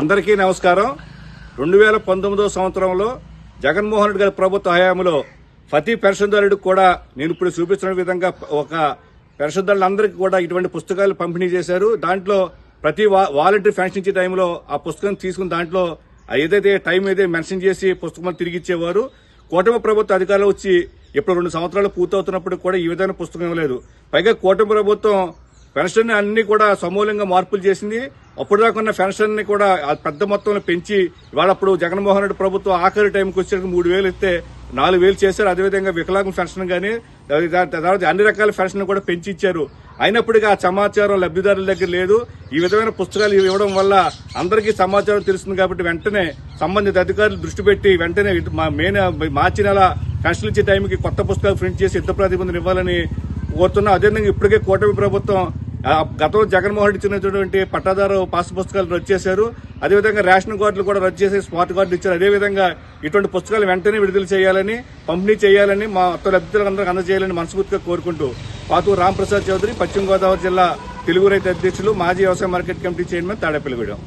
అందరికీ నమస్కారం. రెండు వేల పంతొమ్మిదో సంవత్సరంలో జగన్మోహన్ రెడ్డి గారి ప్రభుత్వ హయాంలో ప్రతి పెన్షన్దారుడికి కూడా నేను ఇప్పుడు చూపిస్తున్న విధంగా ఒక పెన్షన్దారులందరికీ కూడా ఇటువంటి పుస్తకాలు పంపిణీ చేశారు. దాంట్లో ప్రతి వాలంటీర్ పెన్షన్ ఇచ్చే టైంలో ఆ పుస్తకం తీసుకుని దాంట్లో ఏదైతే టైం ఏదైతే మెన్షన్ చేసి పుస్తకం తిరిగి ఇచ్చేవారు. కూటమి ప్రభుత్వ అధికారులు వచ్చి ఇప్పుడు రెండు సంవత్సరాలు పూర్తవుతున్నప్పుడు కూడా ఈ విధమైన పుస్తకం ఇవ్వలేదు. పైగా కూటమి ప్రభుత్వం పెన్షన్ అన్ని కూడా సమూలంగా మార్పులు చేసింది. అప్పుడు దాకా ఉన్న పెన్షన్ని కూడా పెద్ద మొత్తంలో పెంచి ఇవాళ అప్పుడు జగన్మోహన్ రెడ్డి ప్రభుత్వం ఆఖరి టైంకి వచ్చేసరికి మూడు వేలు ఇస్తే నాలుగు వేలు చేశారు. అదేవిధంగా వికలాంగ పెన్షన్ కానీ తర్వాత అన్ని రకాల పెన్షన్ కూడా పెంచి ఇచ్చారు. అయినప్పటికీ ఆ సమాచారం లబ్ధిదారుల దగ్గర లేదు. ఈ విధమైన పుస్తకాలు ఇవ్వడం వల్ల అందరికీ సమాచారం తెలుస్తుంది కాబట్టి వెంటనే సంబంధిత అధికారులు దృష్టి పెట్టి వెంటనే మా మే మార్చి నెల పెన్షన్ ఇచ్చే టైంకి కొత్త పుస్తకాలు ప్రింట్ చేసి యుద్ధ ప్రతిబంధన ఇవ్వాలని కోరుతున్నాం. అదేవిధంగా ఇప్పటికే కూటమి ప్రభుత్వం గతంలో జగన్మోహన్ రెడ్డి ఇచ్చినటువంటి పట్టాదారు పాస్ పుస్తకాలు రద్దు చేశారు. అదేవిధంగా రేషన్ కార్డులు కూడా రద్దు చేసి స్మార్ట్ కార్డులు ఇచ్చారు. అదేవిధంగా ఇటువంటి పుస్తకాలు వెంటనే విడుదల చేయాలని పంపిణీ చేయాలని మా మొత్తం లబ్ధిదారులందరికీ అందజేయాలని మనస్ఫూర్తిగా కోరుకుంటూ పాతూరు రాంప్రసాద్ చౌదరి పశ్చిమ గోదావరి జిల్లా తెలుగు రైతు అధ్యక్షులు మాజీ వ్యవసాయ మార్కెట్ కమిటీ చైర్మన్ తాడేపల్లిగూడెం.